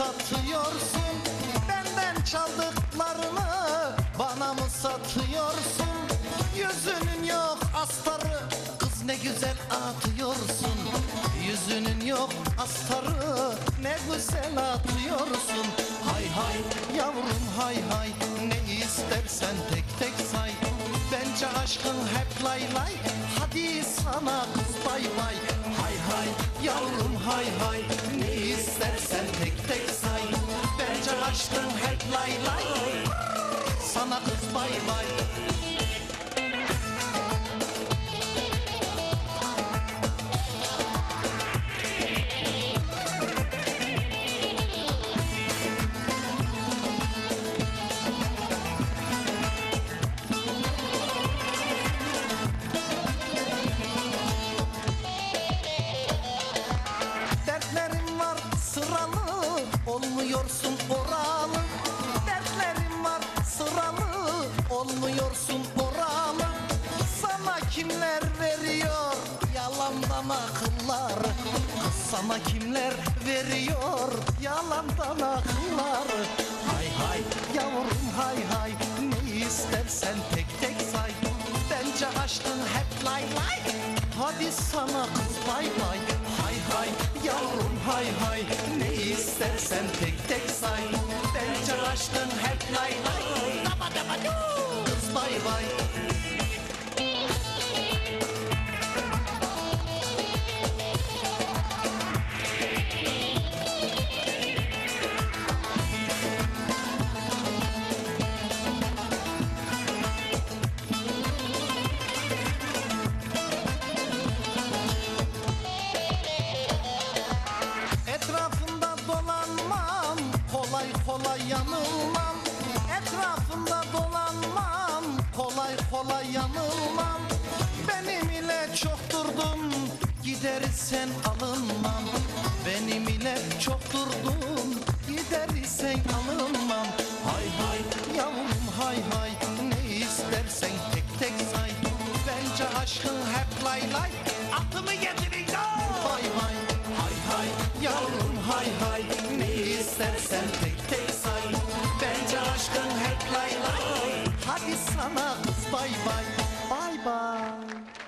satıyorsun? Benden çaldıklarını bana mı satıyorsun? Yüzünün yok astarı kız ne güzel atıyorsun Yüzünün yok astarı ne güzel atıyorsun Hay hay yavrum hay hay ne istersen tek tek say Bence aşkın hep lay lay hadi sana kız bay bay Hay hay yavrum hay hay sana kız kimler veriyor Yalandan akıllar? Kız sana kimler veriyor Yalandan akıllar? Hay hay yavrum hay hay Ne istersen tek tek say. Bence aşkın hep lay lay. Hadi sana kız bay bay. Hay hay yavrum hay hay Ne istersen tek tek say. Bence aşkın hep lay lay. Kız bay bay Kolay yanılmam. Etrafında dolanmam. Kolay kolay yanılmam. Benim ile çok durdun Gidersen alınmam. Benim ile çok durdun Gidersen alınmam. Hay hay yavrum hay hay. Ne istersen tek tek say. Bence aşkın hep lay lay. Atımı getirin go Hay hay hay hay. Yavrum hay hay. Ne istersen tek Hadi sana kız bay bay. Bay bay.